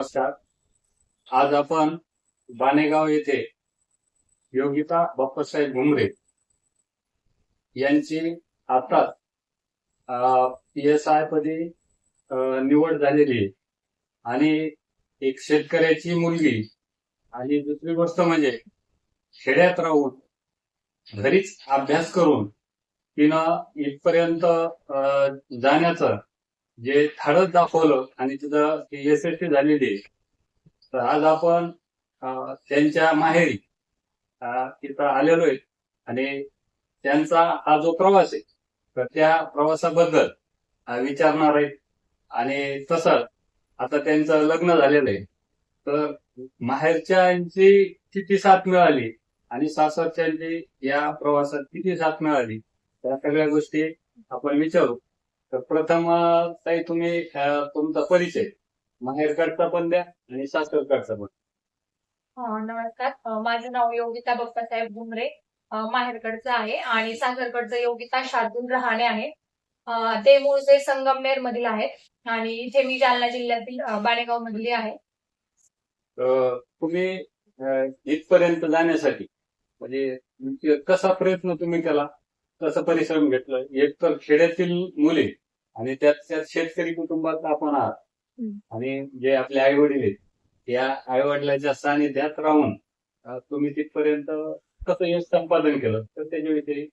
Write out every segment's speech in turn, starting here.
नमस्कार. आज आपण बाणेगाव येथे योगिता बाप्पासाहेब घुमरे यांची आता पी एस आय पदी निवड झालेली आणि एक शेतकऱ्याची मुलगी आणि दुसरी गोष्ट म्हणजे खेड्यात राहून घरीच अभ्यास करून तिनं इथपर्यंत अं, जाण्याचं जे धाडस दाखवलं आणि तिथं यशस्वी झालेली आहे. तर आज आपण त्यांच्या माहेरी तिथं आलेलो आहे आणि त्यांचा हा जो प्रवास आहे तर त्या प्रवासाबद्दल विचारणार आहे. आणि तसंच आता त्यांचं लग्न झालेलं आहे. तर माहेरच्यांची किती साथ मिळाली आणि सासरच्यांची या प्रवासात किती साथ मिळाली त्या सगळ्या गोष्टी आपण विचारू. तर प्रथम ताई तुम्ही तुमचा परिचय. माहेरकडचा पण द्या आणि सासरकडचा पण. अ, नमस्कार. माझं नाव योगिता बाप्पासाहेब घुमरे माहेरकडचं आहे आणि सासरकडचं योगिता शार्दूल रहाणे आहे. ते मूळचे संगमनेर मधील आहेत आणि इथे मी जालना जिल्ह्यातील बाणेगाव मधली आहे. तुम्ही इथपर्यंत जाण्यासाठी म्हणजे कसा प्रयत्न तुम्ही केला? कसा परिश्रम घेतला? एक तर खेड्यातील मुले आणि त्यात त्यात शेतकरी कुटुंबात आपण आहात. आणि जे आपले आई वडील आहेत त्या आई वडिलांच्या सानिध्यात राहून तुम्ही तिथपर्यंत कसं यश संपादन केलं तर त्याच्याविषयी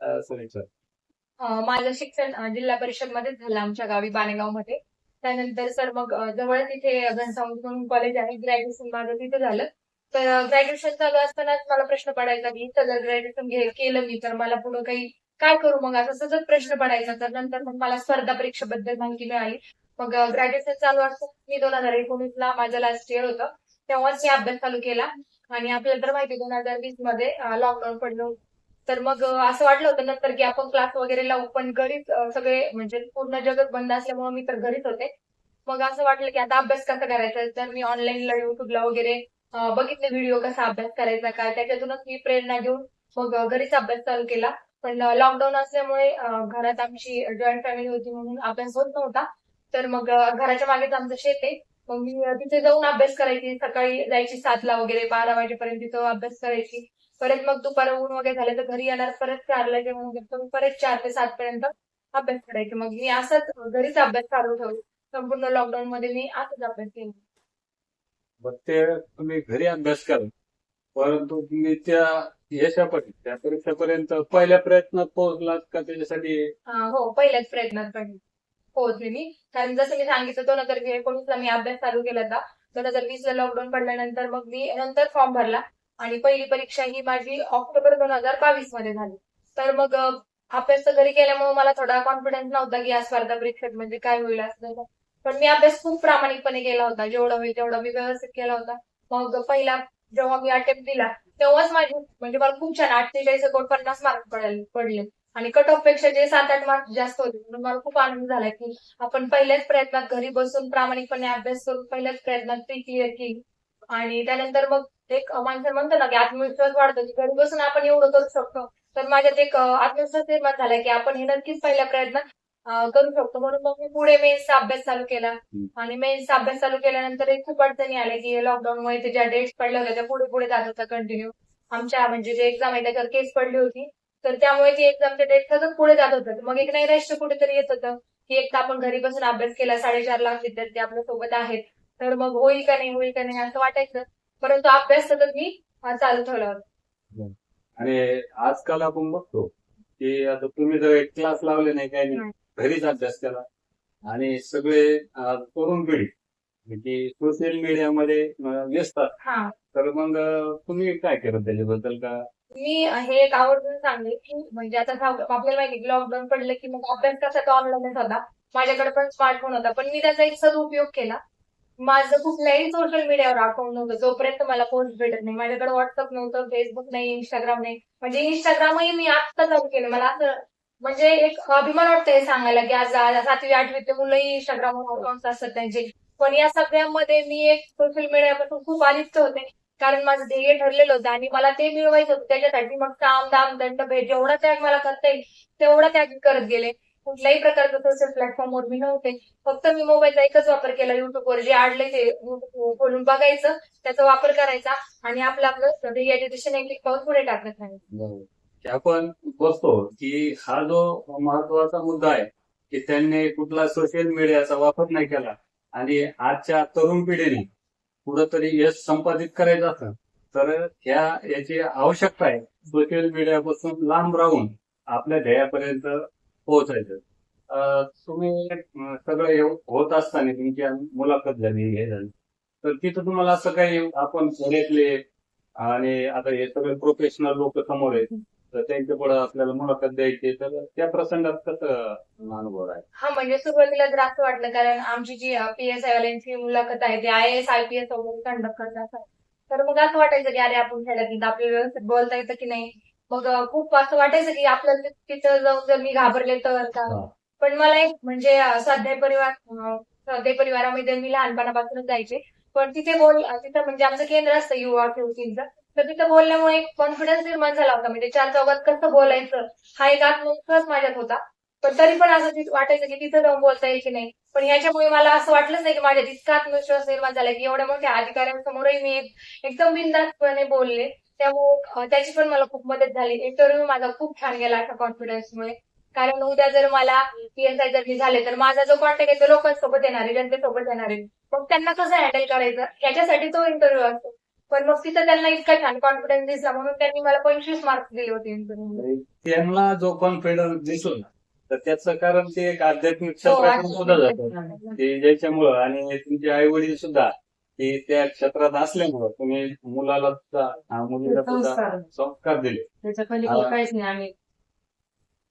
अ, माझं शिक्षण जिल्हा परिषद मध्येच झालं आमच्या गावी बाणेगावमध्ये त्यानंतर सर मग अ, जवळच इथे घनसावंगी म्हणून कॉलेज आहे ग्रॅज्युएशन माझं तिथे झालं. तर ग्रॅज्युएशन चालू असतानाच मला प्रश्न पडायचा की इथं जर ग्रॅज्युएशन केलं मी तर मला पुढे काही काय करू मग? असं सतत प्रश्न पडायचा. तर नंतर मग मला स्पर्धा परीक्षेबद्दल माहिती मिळाली. मग ग्रॅज्युएशन चालू असतं मी दोन हजार एकोणीसला माझं लास्ट इयर होतं. तेव्हाच मी अभ्यास चालू केला. आणि आपल्याला तर माहिती दोन हजार वीसमध्ये लॉकडाऊन पडलं. तर मग असं वाटलं होतं नंतर की आपण क्लास वगैरे लावू. पण घरीच सगळे म्हणजे पूर्ण जगत बंद असल्यामुळे मी तर घरीच होते. मग असं वाटलं की आता अभ्यास कसा करायचा? तर मी ऑनलाईनला युट्यूबला वगैरे बघितले व्हिडिओ कसा अभ्यास करायचा काय? त्याच्यातूनच मी प्रेरणा घेऊन मग घरीच अभ्यास चालू केला. पण लॉकडाऊन असल्यामुळे घरात आमची जॉईंट फॅमिली होती म्हणून अभ्यास होत नव्हता. तर मग घराच्या मागेच आमचं शेत आहे. मग मी तिथे जाऊन अभ्यास करायची. सकाळी जायची सातला वगैरे बारा वाजेपर्यंत तिथं अभ्यास करायची. परत मग दुपार ऊन वगैरे झालं तर घरी येणार परत चारला जेवण करतो मी परत चार ते सात पर्यंत अभ्यास करायचे. मग मी असंच घरीच अभ्यास चालू ठेवला. संपूर्ण लॉकडाऊन मध्ये मी असंच अभ्यास केला. मग ते तुम्ही घरी अभ्यास करा परंतु तुम्ही त्या यशापर्यंत त्या परीक्षेपर्यंत पहिल्या प्रयत्नात पोहोचलात का त्याच्यासाठी? हो पहिल्याच प्रयत्नात पण पोहोचले मी. कारण जसं मी सांगितलं दोन हजार एकोणीसला मी अभ्यास चालू केला होता. दोन हजार वीसला लॉकडाऊन पडल्यानंतर मग मी नंतर फॉर्म भरला. आणि पहिली परीक्षा ही माझी ऑक्टोबर दोन हजार बावीसमध्ये झाली. तर मग अभ्यास तर घरी केल्यामुळे मला थोडा कॉन्फिडन्स नव्हता की या स्पर्धा परीक्षेत म्हणजे काय होईल असं तसं. पण मी अभ्यास खूप प्रामाणिकपणे केला होता. जेवढा होईल तेवढा मी व्यवस्थित केला होता. मग पहिला जेव्हा मी अटेम्प्ट दिला तेव्हाच माझी म्हणजे मला खूप छान अठ्ठेचाळीस एकोण पन्नास मार्क पडले पडले. आणि कट ऑफपेक्षा जे सात आठ मार्क जास्त होते म्हणून मला खूप आनंद झाला की आपण पहिल्याच प्रयत्नात घरी बसून प्रामाणिकपणे अभ्यास करून पहिल्याच प्रयत्नात ती क्लिअर केली. आणि त्यानंतर मग एक माणसं म्हणतो ना की आत्मविश्वास वाढतो की घरी बसून आपण एवढं करू शकतो. तर माझ्यात एक आत्मविश्वास निर्माण झाला की आपण हे नक्कीच पहिल्या प्रयत्नात करू शकतो. म्हणून मग मी पुढे मेन्सचा अभ्यास चालू केला. आणि मेन्सचा अभ्यास चालू केल्यानंतर एक खूप अडचणी आल्या की लॉकडाऊनमुळे ते ज्या डेट्स पडल्या होत्या त्या पुढे पुढे जात होत्या कंटिन्यू आमच्या म्हणजे जे एक्झाम आहे त्याच्यावर केस पडली होती. तर त्यामुळे ती एक्झामचे डेट सतत पुढे जात होतं. मग एक नैराश्य कुठेतरी येत होतं. की एक तर आपण घरी बसून अभ्यास केला साडेचार लाख विद्यार्थी आपल्यासोबत आहेत. तर मग होईल का नाही होईल का नाही असं वाटायचं. परंतु अभ्यास सतत मी चालू ठेवला होता. आणि आजकाल आपण बघतो की आता तुम्ही जर एक क्लास लावले नाही काही नाही. नाही. घरीच अभ्यास केला आणि सगळे तरुण पिढी म्हणजे सोशल मीडियामध्ये व्यस्त. हा. तर मग तुम्ही काय केलं त्याच्याबद्दल का? मी हे एक आवर्जून सांगेल की म्हणजे आता आपल्याला माहिती लॉकडाऊन पडलं की मग अभ्यास कसा ऑनलाईनच होता. माझ्याकडे पण स्मार्टफोन होता पण मी त्याचा एक सदुपयोग केला. माझं कुठल्याही सोशल मीडियावर अकाउंट नव्हतं. जोपर्यंत मला पोस्ट भेटत नाही. माझ्याकडे व्हॉट्सअप नव्हतं फेसबुक नाही इंस्टाग्राम नाही. म्हणजे इंस्टाग्रामही मी आता चालू केलं. मला असं म्हणजे एक अभिमान वाटतं हे सांगायला की आज सातवी आठवीतले मुलंही इंस्टाग्रामवर अकाउंट असतात त्यांचे. पण या सगळ्यामध्ये मी एक सोशल मीडियापासून खूप अलिप्त होते. कारण माझं ध्येय ठरलेलं होतं आणि मला ते मिळवायचं होतं. त्याच्यासाठी मग काम दाम दंड भेद जेवढा त्याग मला करता येईल तेवढा त्याग मी करत गेले. कुठल्याही प्रकारचं सोशल प्लॅटफॉर्मवर मी नव्हते. फक्त मी मोबाईलचा एकच वापर केला. युट्यूबवर जे आडले ते खोलून बघायचं त्याचा वापर करायचा आणि आपलं आपलं याच्या दिशेने एक एक पाऊल पुढे टाकत राहायचं. की आपण बघतो की हा जो महत्त्वाचा मुद्दा आहे की त्यांनी कुठला सोशल मीडियाचा वापर नाही केला आणि आजच्या तरुण पिढीने कुठंतरी यश संपादित करायचं असं तर ह्या याची आवश्यकता आहे सोशल मीडियापासून लांब राहून आपल्या ध्येयापर्यंत पोहोचायचं. तुम्ही सगळं हे होत असताना तुमची मुलाखत झाली हे झाली. तर तिथं तुम्हाला असं काही आपण पुण्यातले आणि आता हे सगळे प्रोफेशनल लोक समोर आहेत तर त्यांच्या पुढे आपल्याला मुलाखत द्यायची तर त्या प्रसंगात कसं अनुभव आहे हा म्हणजे सुरुवातीला तर असं वाटलं कारण आमची जी पी एस आय वाल्यांची मुलाखत आहे ती I S I P S वगैरे कंडक्ट करतात तर मग असं वाटायचं की अरे आपण खेळत नाही आपल्याला व्यवस्थित बोलता येतं की नाही? मग अं, खूप असं वाटायचं की आपल्याला तिथं जाऊन जर मी घाबरले तर का? हा. पण मला एक म्हणजे अं, स्वाध्याय परिवार अं, स्वाध्याय परिवारामध्ये मी लहानपणापासूनच जायचे. पण तिथे बोल तिथं म्हणजे आमचं केंद्र असतं युवा खेळकीचं तर तिथं बोलल्यामुळे एक कॉन्फिडन्स निर्माण झाला होता. म्हणजे चार चौघात कसं बोलायचं हा एक आत्मविश्वास माझ्यात होता. पण तरी पण असं वाटायचं की तिथं जाऊन बोलता येईल की नाही. पण याच्यामुळे मला असं वाटलंच नाही की माझ्या इतका आत्मविश्वास निर्माण झाला की एवढ्या मोठ्या अधिकाऱ्यांसमोरही मी एकदम बिनधास्तपणे बोलले. त्यामुळे त्याची पण मला खूप मदत झाली. इंटरव्ह्यू माझा खूप छान गेला अशा कॉन्फिडन्समुळे कारण उद्या जर मला पीएसआय जर मी झाले तर माझा जो कॉन्टॅक्ट आहे तो लोकांसोबत येणार आहे जनतेसोबत येणार आहे. मग त्यांना कसं हँडल करायचं? याच्यासाठी तो इंटरव्ह्यू असतो. पण मग तिथं त्यांना इतका छान कॉन्फिडन्स दिसला म्हणून त्यांनी मला पंचवीस मार्क्स दिले होते त्यांना जो कॉन्फिडन्स दिसून तर त्याचं कारण ते एक आध्यात्मिक हो, क्षेत्रातून सुद्धा जातं. ते ज्याच्यामुळं आणि तुमचे आई वडील सुद्धा ते त्या क्षेत्रात असल्यामुळं तुम्ही मुलाला सुद्धा हा, मुलीला सुद्धा संस्कार. संस्कार दिले. त्याच्या पलीकडे हा. काहीच नाही आम्ही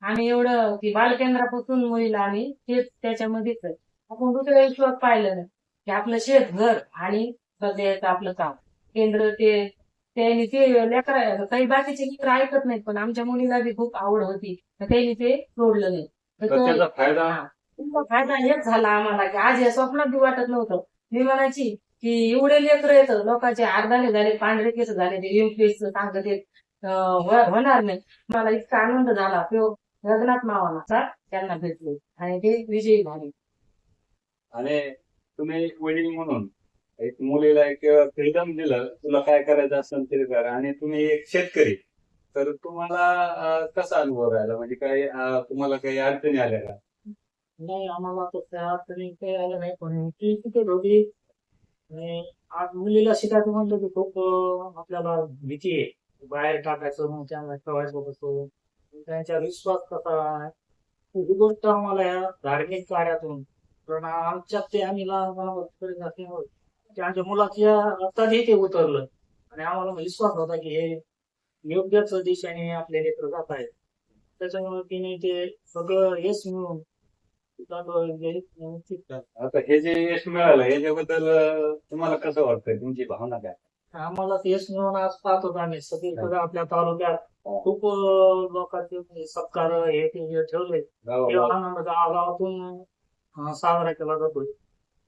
आम्ही एवढं की बालकेंद्रापासून मुलीला आम्ही तेच त्याच्यामध्येच आहे. आपण दुसऱ्या विश्वास पाहिलं नाही की आपलं शेत घर आणि सध्याचं आपलं काम. केंद्र ते त्यांनी ते लेकर काही बाकीचे लेकर ऐकत नाहीत पण आमच्या मुलीला बी खूप आवड होती. तर त्यांनी ते सोडलं नाही. तर त्याचा फायदा? हेच झाला आम्हाला की आज या स्वप्नात बी वाटत नव्हतं. मी म्हणायची की एवढे लेकर येतं लोकांचे अर्धाने झाले पांढरे केस झाले ते एमपीएस सांगत अं, हो- होणार नाही. मला इतका आनंद झाला. तो रघुनाथ मावाला त्यांना भेटले. आणि ते विजयी झाले. आणि तुम्ही वडील म्हणून एक मुलीला एक फ्रीडम दिलं तुला काय करायचं असेल ते कर आणि तुम्ही एक शेतकरी. तर तुम्हाला कसा अनुभव राहिला? म्हणजे काही तुम्हाला काही अडचणी आल्या का? नाही आम्हाला तसं अडचणी काही आलं नाही पण ती तिथे होती. आणि आज मुलीला शिकायचं म्हणलं की खूप आपल्याला भीती आहे. बाहेर टाकायचं मग त्यांना ठेवायचं कसं त्यांचा विश्वास कसा ही गोष्ट आम्हाला या धार्मिक कार्यातून कारण आमच्यात ते आम्ही लहानपणापासून करीत असल्यामुळे ते आमच्या मुलाच्या रक्तातही ते उतरलं. आणि आम्हाला विश्वास होता की हे योग्यच दिशेने आपले लेकर जात आहेत. त्याच्यामुळे तिने ते सगळं हेच मिळून हे. आता हे जे यश मिळालं याच्याबद्दल तुम्हाला कसं वाटतंय? तुमची भावना काय? आम्हाला तेच मिळून आज पाहत होतो आम्ही. सगळीकडे आपल्या तालुक्यात खूप लोकांचे म्हणजे सत्कार हे ते ठेवले. ते गावाला आनंद गावागावातून अं, साजरा केला जातोय.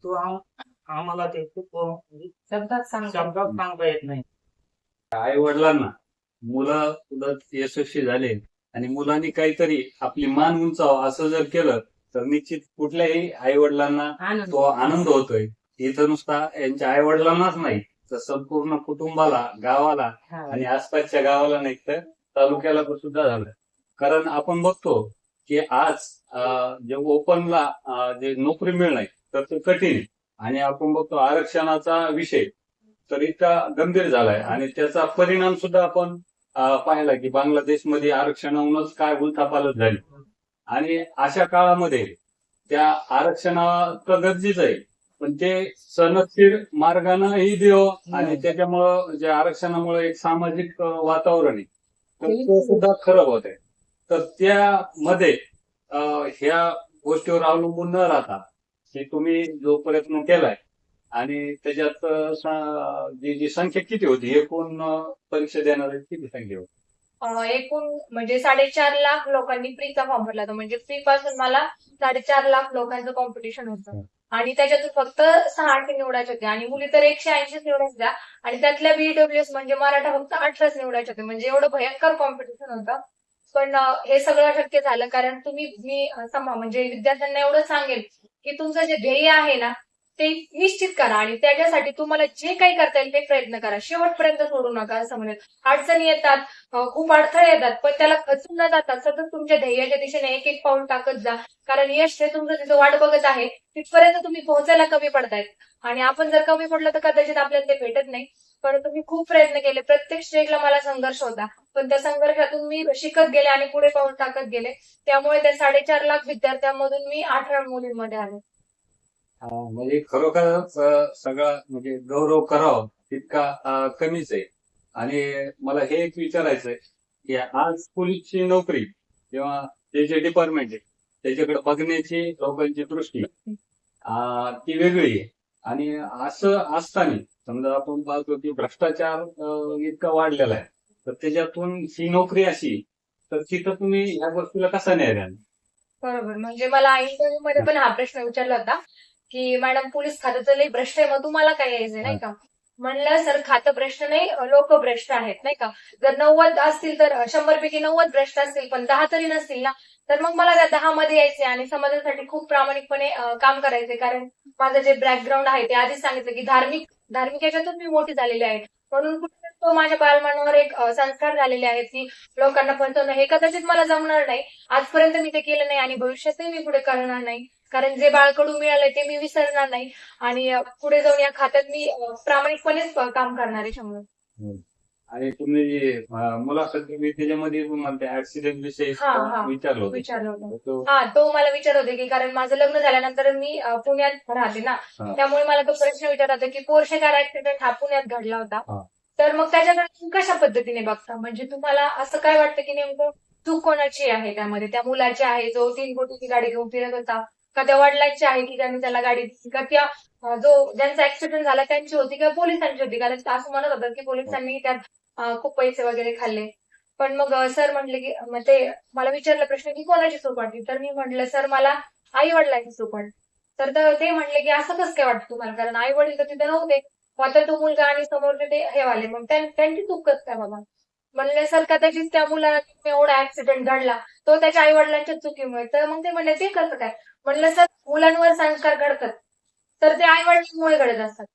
तो आम- आम्हाला ते खूप अं, म्हणजे शब्दात सांगतो शब्दात सांगता येत नाही. आई वडिलांना मुलं उलट यशस्वी झाले आणि मुलांनी काहीतरी आपली मान उंचावं असं जर केलं तर निश्चित कुठल्याही आई वडिलांना आनंद. तो आनंद होतोय. इथं नुसता यांच्या आई वडिलांनाच नाही तर संपूर्ण कुटुंबाला गावाला हा. आणि आसपासच्या गावाला नाही तर तालुक्याला पण सुद्धा झालं. कारण आपण बघतो की आज अं, जे ओपनला जे नोकरी मिळणं आहे, तर ते कठीण आहे. आणि आपण बघतो आरक्षणाचा विषय तर इतका गंभीर झालाय. आणि त्याचा परिणाम सुद्धा आपण पाहिला की बांगलादेशमध्ये आरक्षणाहूनच काय उलथापालट झाली. आणि अशा काळामध्ये त्या आरक्षणा तर गरजेचं आहे. पण ते सनदशीर मार्गानंही द्यावं आणि त्याच्यामुळं जे आरक्षणामुळे एक सामाजिक वातावरण आहे तर ते सुद्धा खरं होत आहे तर त्यामध्ये ह्या गोष्टीवर अवलंबून न राहता की तुम्ही जो प्रयत्न केलाय आणि त्याच्यात जी जी संख्या किती होती एकूण परीक्षा देणारी किती संख्या होती? एकूण म्हणजे साडेचार लाख लोकांनी फ्रीचा फॉर्म भरला होता. म्हणजे फ्री पासून मला साडेचार लाख लोकांचं कॉम्पिटिशन होतं. आणि त्याच्यातून फक्त सहा आठ निवडायचे होते. आणि मुली तर एकशे ऐंशीच निवडायच्या आणि त्यातल्या बीडब्ल्यूएस म्हणजे मराठा फक्त अठराच निवडायचे होते. म्हणजे एवढं भयंकर कॉम्पिटिशन होतं. पण हे सगळं शक्य झालं. कारण तुम्ही मी म्हणजे विद्यार्थ्यांना एवढं सांगेल की तुमचं जे ध्येय आहे ना ते निश्चित करा आणि त्याच्यासाठी तुम्हाला जे काही करता येईल ते प्रयत्न करा. शेवटपर्यंत सोडू नका असं म्हणत अडचणी येतात खूप अडथळे येतात पण त्याला खचून न जाता सतत तुमच्या ध्येयाच्या दिशेने एक एक पाऊल टाकत जा. कारण यश हे तुमचं तिथं वाट बघत आहे तिथपर्यंत तुम्ही पोहोचायला कमी पडतायत. आणि आपण जर कमी पडलं तर कदाचित आपल्याला ते भेटत नाही. परंतु मी खूप प्रयत्न केले. प्रत्येक स्टेजला मला संघर्ष होता. पण त्या संघर्षातून मी शिकत गेले आणि पुढे पाऊल टाकत गेले. त्यामुळे त्या साडेचार लाख विद्यार्थ्यांमधून मी अठरा मुलींमध्ये आले. म्हणजे खरोखरच सगळा म्हणजे गौरव करावा तितका कमीच आहे. आणि मला हे एक विचारायचंय की आज पोलीसची नोकरी किंवा ते जे डिपार्टमेंट आहे त्याच्याकडे बघण्याची लोकांची दृष्टी ती वेगळी आहे. आणि असं असताना समजा आपण पाहतो की भ्रष्टाचार इतका वाढलेला आहे. तर त्याच्यातून ही नोकरी अशी तर तिथं तुम्ही ह्या गोष्टीला कसा न्याय द्याल? बरोबर. म्हणजे मला इंटरव्ह्यू मध्ये पण हा प्रश्न विचारला होता की मॅडम पोलीस खात्याचं लई भ्रष्ट आहे मग तुम्हाला काय यायचंय नाही का? म्हणलं सर खातं भ्रष्ट नाही लोक भ्रष्ट आहेत नाही का? जर नव्वद असतील तर शंभर पैकी नव्वद भ्रष्ट असतील पण दहा तरी नसतील ना? तर मग मला त्या दहा मध्ये यायचे आणि समाजासाठी खूप प्रामाणिकपणे काम करायचे. कारण माझं जे बॅकग्राऊंड आहे ते आधीच सांगितलं की धार्मिक धार्मिक याच्यातून मी मोठी झालेली आहे. म्हणून कुठे तो माझ्या बालमनावर एक संस्कार झालेले आहेत की लोकांना फसवणं हे कदाचित मला जमणार नाही. आजपर्यंत मी ते केलं नाही आणि भविष्यातही मी पुढे करणार नाही. कारण जे बाळकडू मिळालंय ते मी विसरणार नाही. आणि पुढे जाऊन या खात्यात मी प्रामाणिकपणेच अं, काम करणार आहे शंभर. आणि तुम्ही जे अं, मुलाखत दिली त्याच्यामध्ये तुम्हाला त्या ऍक्सिडेंट विषयी हा, हा. विचारलं हा तो मला विचारत होते की कारण माझं लग्न झाल्यानंतर मी पुण्यात राहते ना. हा. त्यामुळे मला तो प्रश्न विचारत होता की पोर्शे कार ऍक्सिडेंट हा पुण्यात घडला हा. होता तर मग त्याच्याकडे तुम्ही कशा पद्धतीने बघता? म्हणजे तुम्हाला असं काय वाटतं की नेमकं चूक कोणाची आहे त्यामध्ये? त्या मुलाची आहे जो तीन कोटीची गाडी घेऊन फिरत होता. का त्या वडिलांची आहे की त्यांनी त्याला गाडी दिली का त्या जो ज्यांचा ऍक्सिडेंट झाला त्यांची होती किंवा पोलिसांची होती. कारण असं म्हणत होतं की पोलिसांनी त्यात खूप पैसे वगैरे खाल्ले. पण मग सर म्हटले की मग ते मला विचारलं प्रश्न की कोणाची चूक वाटली? तर मी म्हटलं सर मला आई वडिलांची चूक वाटली. तर ते म्हणले की असं कसं काय वाटतं तुम्हाला? कारण आई वडील तर तिथे नव्हते. आता तो मुलगा आणि समोर ते हे वाले. मग त्यांची चूक कसं काय बाबा म्हणले सर कदाचित त्या मुलाला एवढा ऍक्सिडेंट घडला. तो त्याच्या आई वडिलांच्या चुकीमुळे. तर मग ते म्हणले ते कसं काय? म्हणलं सर मुलांवर संस्कार घडतात. तर ते आई वडिलांमुळे घडत असतात.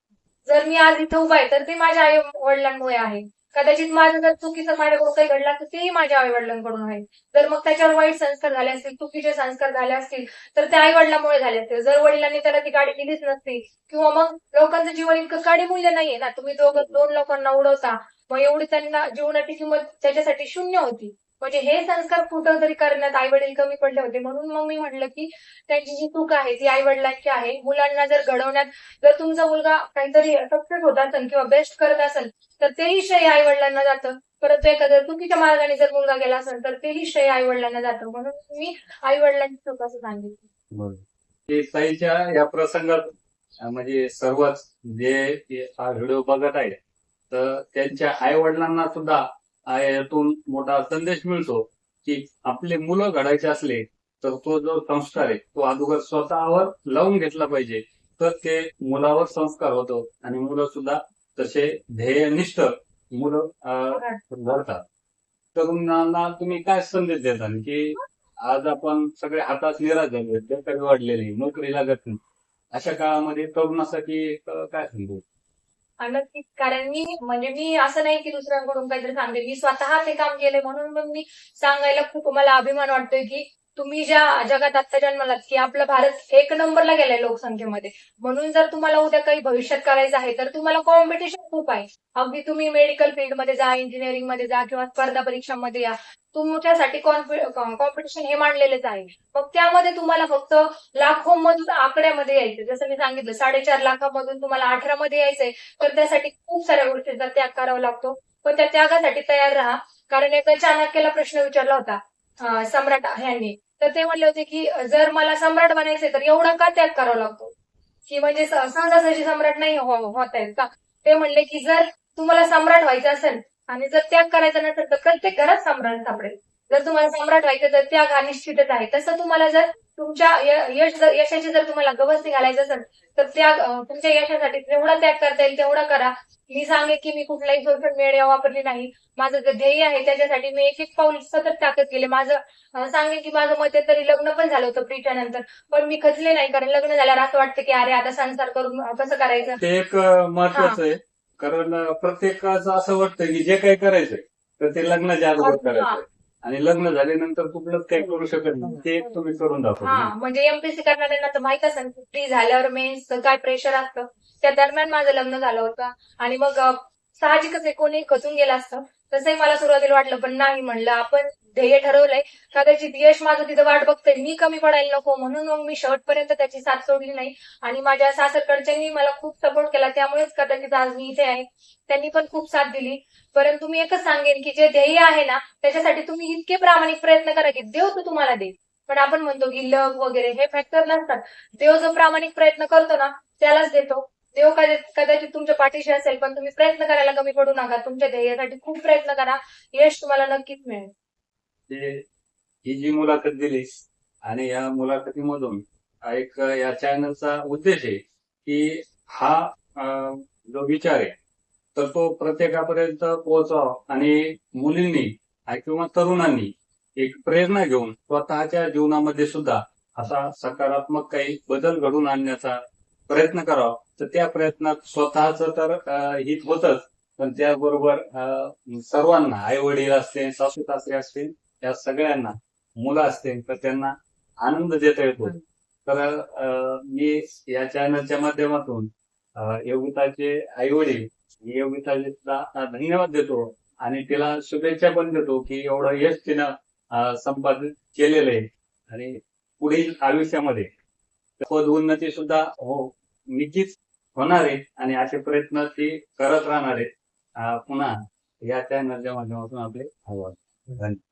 जर मी आज इथं उभा आहे तर ते माझ्या आई वडिलांमुळे आहे. कदाचित माझं जर चुकीचं माझ्याकडून काही घडलं तर तेही माझ्या आई वडिलांकडून आहे. जर मग त्याच्यावर वाईट संस्कार झाले असतील चुकीचे संस्कार झाले असतील तर ते आई वडिलांमुळे झाले असतील. जर वडिलांनी त्याला ती गाडी दिलीच नसती किंवा मग लोकांचं जीवन इतकं गाडी मूल्य नाहीये ना तुम्ही दोघं दोन लोकांना उडवता मग एवढी त्यांना जीवनाची किंमत त्याच्यासाठी शून्य होती. म्हणजे हे संस्कार कुठं तरी करण्यात आई वडील कमी पडले होते. म्हणून मग मी म्हटलं की त्यांची जी चूक आहे ती आई वडिलांची आहे. मुलांना जर घडवण्यात जर तुमचा मुलगा काहीतरी सक्सेस होत असेल किंवा बेस्ट करत असेल तर तेही श्रेय आई वडिलांना जातं. परत एखाद्या चुकीच्या मार्गाने जर मुलगा गेला असेल तर तेही श्रेय आई वडिलांना जातं. म्हणून मी आई वडिलांची चूक असं सांगितलं. साईच्या या प्रसंगात म्हणजे सर्वच जे हा व्हिडिओ बघत आहे तर त्यांच्या आई वडिलांना सुद्धा यातून मोठा संदेश मिळतो की आपले मुलं घडायचे असले तर तो जो संस्कार आहे तो अगोदर स्वतःवर लावून घेतला पाहिजे. तर ते मुलावर संस्कार होतो आणि मुलं सुद्धा तसे ध्येयनिष्ठ मुलं घडतात. तरुणांना तुम्ही काय संदेश देता? की आज आपण सगळे हातात निराश झाले बेकारी वाढलेली नोकरी लागत नाही. अशा काळामध्ये तरुणासाठी काय आणि नक्कीच. कारण मी म्हणजे मी असं नाही की दुसऱ्यांकडून काहीतरी सांगते. मी स्वतः ते काम केले म्हणून मग मी सांगायला खूप मला अभिमान वाटतोय की तुम्ही ज्या जगात आत्ता जन्मालात की आपला भारत एक नंबरला गेलाय लोकसंख्येमध्ये. म्हणून जर तुम्हाला उद्या काही भविष्यात करायचं आहे तर तुम्हाला कॉम्पिटिशन खूप आहे. अगदी तुम्ही मेडिकल फील्डमध्ये जा इंजिनिअरिंगमध्ये जा किंवा स्पर्धा परीक्षांमध्ये या. तुमच्यासाठी कॉम्पिटिशन हे मांडलेलेच आहे. मग त्यामध्ये तुम्हाला फक्त लाखो मधून आकड्यामध्ये यायचं. जसं मी सांगितलं साडेचार लाखामधून तुम्हाला अठरा मध्ये यायचंय. तर त्यासाठी खूप साऱ्या गोष्टींचा त्याग करावा लागतो पण त्या त्यागासाठी तयार राहा. कारण एका चाणक्याला प्रश्न विचारला होता सम्राट यांनी तर ते म्हणले होते की जर मला सम्राट बनायचे तर एवढा का त्याग करावा लागतो? की म्हणजे सहजासहजी सम्राट नाही हो-, होत आहेत का? ते म्हणले की जर तुम्हाला सम्राट व्हायचं असेल आणि जर त्याग करायचा नसेल तर प्रत्येक घरात सम्राट सापडेल. जर तुम्हाला सम्राट व्हायचं तर त्याग हा निश्चितच आहे. तसं तुम्हाला जर तुमच्या यश जर यशाची जर तुम्हाला गवसणी घालायचं असेल तर त्याग तुमच्या यशासाठी जेवढा त्याग करता येईल तेवढा करा. मी सांगेन की मी कुठलाही सोशल मीडिया वापरली नाही. माझं जे ध्येय आहे त्याच्यासाठी मी एक एक पाऊल सतत टाकत गेले. माझं अं, सांगेन की माझं मध्यंतरी लग्न पण झालं होतं प्रीच्या नंतर. पण मी खचले नाही कारण लग्न झाल्यावर असं वाटतं की अरे आता संसार करून कसं करायचं? ते एक महत्वाचं आहे. कारण प्रत्येकाचं असं वाटतं की जे काही करायचंय तर ते लग्नाच्या अगोदर करायचंय आणि लग्न झाल्यानंतर कुठलंच काही करू शकत नाही. ते तुम्ही करून दाखवा. म्हणजे एमपीसी करणाऱ्यांना तर माहीत असेल फ्री झाल्यावर मेन्स काय प्रेशर असतं. त्या दरम्यान माझं लग्न झालं होतं. आणि मग साहजिकच आहे कोणी खचून गेलं असतं तसंही मला सुरुवातीला वाटलं पण नाही म्हणलं. आपण ध्येय ठरवलंय. कदाचित यश माझं तिथं वाट बघतंय. मी कमी पडायला नको. म्हणून मग मी शर्टपर्यंत त्याची साथ सोडली नाही. आणि माझ्या सासरकडच्यांनी मला खूप सपोर्ट केला. त्यामुळेच कदाचित आज मी इथे आहे. त्यांनी पण खूप साथ दिली. परंतु मी एकच सांगेन की जे ध्येय आहे ना त्याच्यासाठी तुम्ही इतके प्रामाणिक प्रयत्न करा की देव तो तुम्हाला दे. पण आपण म्हणतो की लग वगैरे हे फॅक्टर नसतात. देव जो प्रामाणिक प्रयत्न करतो ना त्यालाच देतो. देव कदाचित तुमच्या पाठीशी असेल पण तुम्ही प्रयत्न करायला कमी पडू नका. तुमच्या ध्येयासाठी खूप प्रयत्न करा. यश तुम्हाला नक्कीच मिळेल. ही जी मुलाखत दिलीस आणि या मुलाखतीमधून एक या चॅनलचा उद्देश आहे की हा जो विचार आहे तर तो प्रत्येकापर्यंत पोहोचावा आणि मुलींनी किंवा तरुणांनी एक प्रेरणा घेऊन स्वतःच्या जीवनामध्ये सुद्धा असा सकारात्मक काही बदल घडून आणण्याचा प्रयत्न करावा. तर त्या प्रयत्नात स्वतःच तर हित होतच. पण त्याचबरोबर सर्वांना आई वडील असतील सासू सासरे असतील या सगळ्यांना मुलं असतील तर त्यांना आनंद देता येतो. तर मी या चॅनलच्या माध्यमातून योगिताचे आई वडील योगिताला धन्यवाद देतो आणि तिला शुभेच्छा पण देतो की एवढं यश तिनं संपादित केलेलं आहे. आणि पुढील आयुष्यामध्ये पद उन्नती सुद्धा हो निश्चित होणार आहे आणि असे प्रयत्न ती करत राहणार आहे पुन्हा या चॅनलच्या माध्यमातून आपले आवाज धन्यवाद.